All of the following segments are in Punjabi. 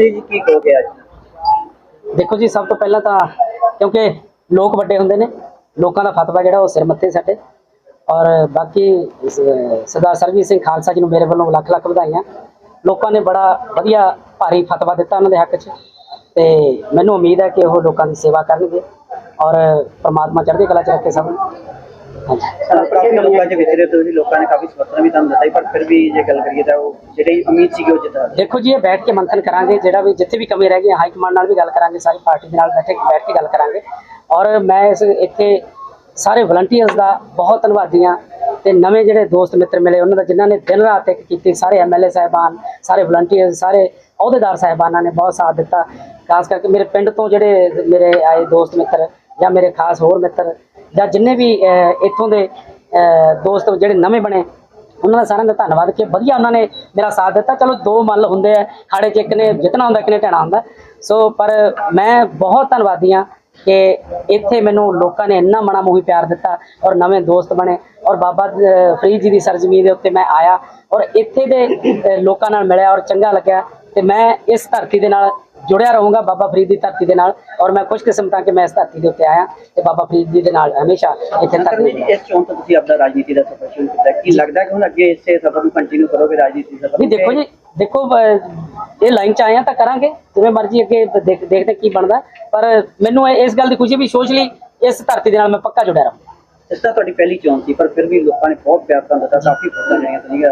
ਸਰਬਜੀਤ ਜੀ ਕੀ ਕਹੋਗੇ ਅੱਜ? ਦੇਖੋ ਜੀ, ਸਭ ਤੋਂ ਪਹਿਲਾਂ ਤਾਂ ਕਿਉਂਕਿ ਲੋਕ ਵੱਡੇ ਹੁੰਦੇ ਨੇ, ਲੋਕਾਂ ਦਾ ਫਤਵਾ ਜਿਹੜਾ ਉਹ ਸਿਰ ਮੱਥੇ ਸਾਡੇ ਔਰ ਬਾਕੀ ਸਰਦਾਰ ਸਰਜੀਤ ਸਿੰਘ ਖਾਲਸਾ ਜੀ ਨੂੰ ਮੇਰੇ ਵੱਲੋਂ ਲੱਖ ਲੱਖ ਵਧਾਈਆਂ। ਲੋਕਾਂ ਨੇ ਬੜਾ ਵਧੀਆ ਭਾਰੀ ਫਤਵਾ ਦਿੱਤਾ ਉਹਨਾਂ ਦੇ ਹੱਕ 'ਚ। ਤੇ ਮੈਨੂੰ ਉਮੀਦ ਹੈ ਕਿ ਉਹ ਲੋਕਾਂ ਦੀ ਸੇਵਾ ਕਰਨਗੇ। ਔਰ ਪਰਮਾਤਮਾ ਚੜ੍ਹਦੀ ਕਲਾ 'ਚ ਰੱਖੇ ਸਭ ਨੂੰ। ਕਾਫੀ ਲੋਕਾਂ ਚ ਵਿਚਰੇ ਤੁਸੀਂ ਲੋਕਾਂ ਨੇ ਕਾਫੀ ਸਮਰਥਨ ਵੀ ਤੁਹਾਨੂੰ ਦਿੱਤਾ ਸੀ, ਪਰ ਫਿਰ ਵੀ ਜੇ ਗੱਲ ਕਰੀਏ ਤਾਂ ਉਹ ਜਿਹੜੀ ਉਮੀਦ ਸੀਗੀ ਉਹ ਜਿੱਤਾ। ਦੇਖੋ ਜੀ ਇਹ ਬੈਠ ਕੇ ਮੰਥਨ ਕਰਾਂਗੇ ਜਿਹੜਾ ਵੀ ਜਿੱਥੇ ਵੀ ਕਮੀ ਰਹਿ ਗਈ ਹਾਈ ਕਮਾਂਡ ਨਾਲ ਵੀ ਗੱਲ ਕਰਾਂਗੇ ਸਾਰੀ ਪਾਰਟੀ ਦੇ ਨਾਲ ਬੈਠੇ ਬੈਠ ਕੇ ਗੱਲ ਕਰਾਂਗੇ। ਔਰ ਮੈਂ ਇਸ ਇੱਥੇ ਸਾਰੇ ਵਲੰਟੀਅਰਸ ਦਾ ਬਹੁਤ ਧੰਨਵਾਦੀ ਹਾਂ ਤੇ ਨਵੇਂ ਜਿਹੜੇ ਦੋਸਤ ਮਿੱਤਰ ਮਿਲੇ ਉਹਨਾਂ ਦਾ ਜਿਨ੍ਹਾਂ ਨੇ ਦਿਨ ਰਾਤ ਇੱਕ ਕੀਤੀ ਸਾਰੇ ਐਮਐਲਏ ਸਾਹਿਬਾਨ ਸਾਰੇ ਵਲੰਟੀਅਰਸ ਸਾਰੇ ਅਹੁਦੇਦਾਰ ਸਾਹਿਬਾਨਾਂ ਨੇ ਬਹੁਤ ਸਾਥ ਦਿੱਤਾ। ਖਾਸ ਕਰਕੇ ਮੇਰੇ ਪਿੰਡ ਤੋਂ ਜਿਹੜੇ ਮੇਰੇ ਆਏ ਦੋਸਤ ਮਿੱਤਰ ਜਾਂ ਮੇਰੇ ਖਾਸ ਹੋਰ ਮਿੱਤਰ ਜਾਂ ਜਿੰਨੇ ਵੀ ਇੱਥੋਂ ਦੇ ਦੋਸਤ ਜਿਹੜੇ ਨਵੇਂ ਬਣੇ, ਉਹਨਾਂ ਦਾ ਸਾਰਿਆਂ ਦਾ ਧੰਨਵਾਦ ਕਿ ਵਧੀਆ ਉਹਨਾਂ ਨੇ ਮੇਰਾ ਸਾਥ ਦਿੱਤਾ। ਚਲੋ, ਦੋ ਮੱਲ ਹੁੰਦੇ ਆ ਖਾੜੇ 'ਚ ਇੱਕ ਨੇ ਜਿੱਤਣਾ ਹੁੰਦਾ, ਇੱਕ ਨੇ ਢਹਿਣਾ ਹੁੰਦਾ। ਸੋ, ਪਰ ਮੈਂ ਬਹੁਤ ਧੰਨਵਾਦੀ ਹਾਂ ਕਿ ਇੱਥੇ ਮੈਨੂੰ ਲੋਕਾਂ ਨੇ ਇੰਨਾ ਮਣਾ ਮੂਹੀ ਪਿਆਰ ਦਿੱਤਾ ਔਰ ਨਵੇਂ ਦੋਸਤ ਬਣੇ ਔਰ ਬਾਬਾ ਫਰੀਦ ਜੀ ਦੀ ਸਰਜ਼ਮੀਨ ਦੇ ਉੱਤੇ ਮੈਂ ਆਇਆ ਔਰ ਇੱਥੇ ਦੇ ਲੋਕਾਂ ਨਾਲ ਮਿਲਿਆ ਔਰ ਚੰਗਾ ਲੱਗਿਆ ਤੇ ਮੈਂ ਇਸ ਧਰਤੀ ਦੇ ਨਾਲ ਜੁੜਿਆ ਰਹੂੰਗਾ ਬਾਬਾ ਫਰੀਦ ਦੀ ਧਰਤੀ ਦੇ ਨਾਲ ਔਰ ਮੈਂ ਖੁਸ਼ਕਿਸਮਤ ਹਾਂ ਕਿ ਮੈਂ ਇਸ ਧਰਤੀ ਦੇ ਉੱਤੇ ਆਇਆ ਤੇ ਬਾਬਾ ਫਰੀਦ ਜੀ ਦੇ ਨਾਲ ਹਮੇਸ਼ਾ ਇੱਥੇ ਤੱਕ ਇਸ ਚੋਣ ਤੋਂ ਤੁਸੀਂ ਆਪਣਾ ਰਾਜਨੀਤੀ ਦਾ ਸਫ਼ਰ ਸ਼ੁਰੂ ਕੀਤਾ। ਕੀ ਲੱਗਦਾ ਕਿ ਹੁਣ ਅੱਗੇ ਇਸੇ ਸਫ਼ਰ ਨੂੰ ਕੰਟੀਨਿਊ ਕਰੋਗੇ ਰਾਜਨੀਤੀ ਸਫ਼ਰ ਨਹੀਂ ਦੇਖੋ ਜੀ ਦੇਖੋ ਇਹ ਲਾਈਨ ਚ ਆਏ ਆ ਤਾਂ ਕਰਾਂਗੇ ਜਿਵੇਂ ਮਰਜ਼ੀ ਅੱਗੇ ਦੇਖ- ਦੇਖਦੇ ਕੀ ਬਣਦਾ। ਪਰ ਮੈਨੂੰ ਇਸ ਗੱਲ ਦੀ ਖੁਸ਼ੀ ਵੀ ਸੋਸ਼ਲੀ ਇਸ ਧਰਤੀ ਦੇ ਨਾਲ ਮੈਂ ਪੱਕਾ ਜੁੜਿਆ ਰਹਾਂ। ਇਸ ਤਰ੍ਹਾਂ ਤੁਹਾਡੀ ਪਹਿਲੀ ਚੋਣ ਸੀ ਪਰ ਫਿਰ ਵੀ ਲੋਕਾਂ ਨੇ ਬਹੁਤ ਪਿਆਰ ਤੁਹਾਨੂੰ ਦਿੱਤਾ ਕਾਫੀ ਫੋਟਾਂ ਜਾਈਆਂ ਤੁਸੀਂ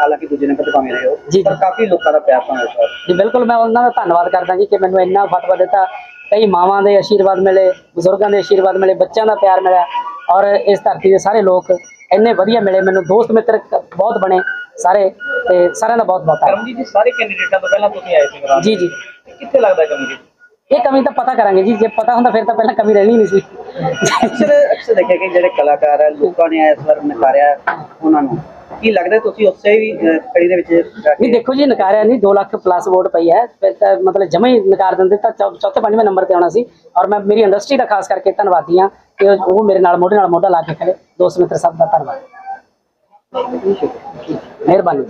ਹਾਲਾਂਕਿ ਦੂਜੇ ਨੰਬਰ ਤੇ ਭਾਵੇਂ ਰਹੇ ਹੋ ਜੀ, ਪਰ ਜੀ। ਕਾਫੀ ਲੋਕਾਂ ਦਾ ਪਿਆਰ ਤੁਹਾਨੂੰ ਦਿੱਤਾ। ਜੀ ਬਿਲਕੁਲ ਮੈਂ ਉਹਨਾਂ ਦਾ ਧੰਨਵਾਦ ਕਰਦਾ ਜੀ ਕਿ ਮੈਨੂੰ ਇੰਨਾ ਫਤਵਾ ਦਿੱਤਾ। ਕਈ ਮਾਵਾਂ ਦੇ ਆਸ਼ੀਰਵਾਦ ਮਿਲੇ ਬਜ਼ੁਰਗਾਂ ਦੇ ਆਸ਼ੀਰਵਾਦ ਮਿਲੇ ਬੱਚਿਆਂ ਦਾ ਪਿਆਰ ਮਿਲਿਆ ਔਰ ਇਸ ਧਰਤੀ ਦੇ ਸਾਰੇ ਲੋਕ ਇੰਨੇ ਵਧੀਆ ਮਿਲੇ ਮੈਨੂੰ ਦੋਸਤ ਮਿੱਤਰ ਕ- ਬਹੁਤ ਬਣੇ ਸਾਰੇ ਤੇ ਸਾਰਿਆਂ ਦਾ ਬਹੁਤ ਬਹੁਤ ਧੰਨਵਾਦ। ਕਰਮਜੀਤ ਜੀ ਸਾਰੇ ਕੈਂਡੀਡੇਟਾਂ ਤੋਂ ਪਹਿਲਾਂ ਤੁਸੀਂ ਆਏ ਸੀ ਜੀ ਜੀ। ਕਿੱਥੇ ਲੱਗਦਾ ਕਮੀ ਇਹ ਕਮੀ ਤਾਂ ਪਤਾ ਕਰਾਂਗੇ ਜੀ ਜੇ ਪਤਾ ਹੁੰਦਾ ਫਿਰ ਤਾਂ ਪਹਿਲਾਂ ਕਮੀ ਰਹਿਣੀ ਨਹੀਂ ਸੀ। ਅਕਸਰ ਅਕਸਰ ਦੇਖਿਆ ਕਿ ਜਿਹੜੇ ਕਲਾਕਾਰ ਹੈ ਲੋਕਾਂ ਨੇ ਇਸ ਵਾਰ ਨਕਾਰਿਆ ਉਹਨਾਂ ਨੂੰ। ਕੀ ਲੱਗਦਾ ਤੁਸੀਂ ਉਸੇ ਵੀ ਕੜੀ ਦੇ ਵਿੱਚ ਨਹੀਂ ਦੇਖੋ ਜੀ ਨਕਾਰਿਆ ਨਹੀਂ 2 ਲੱਖ ਪਲੱਸ ਵੋਟ ਪਈ ਹੈ। ਫਿਰ ਤਾਂ ਮਤਲਬ ਜਮਾ ਹੀ ਨਕਾਰ ਦਿੰਦੇ ਤਾਂ ਚੌਥੇ ਪੰਜਵੇਂ ਨੰਬਰ ਤੇ ਆਉਣਾ ਸੀ। ਔਰ ਮੈਂ ਮੇਰੀ ਇੰਡਸਟਰੀ ਦਾ ਖਾਸ ਕਰਕੇ ਧੰਨਵਾਦੀ ਹਾਂ ਕਿ ਉਹ ਉਹ ਮੇਰੇ ਨਾਲ ਮੋਢੇ ਨਾਲ ਮੋਢਾ ਲਾ ਕੇ ਖੜੇ। ਦੋਸਤ ਮਿੱਤਰ ਸਭ ਦਾ ਧੰਨਵਾਦ। ਮਿਹਰਬਾਨੀ।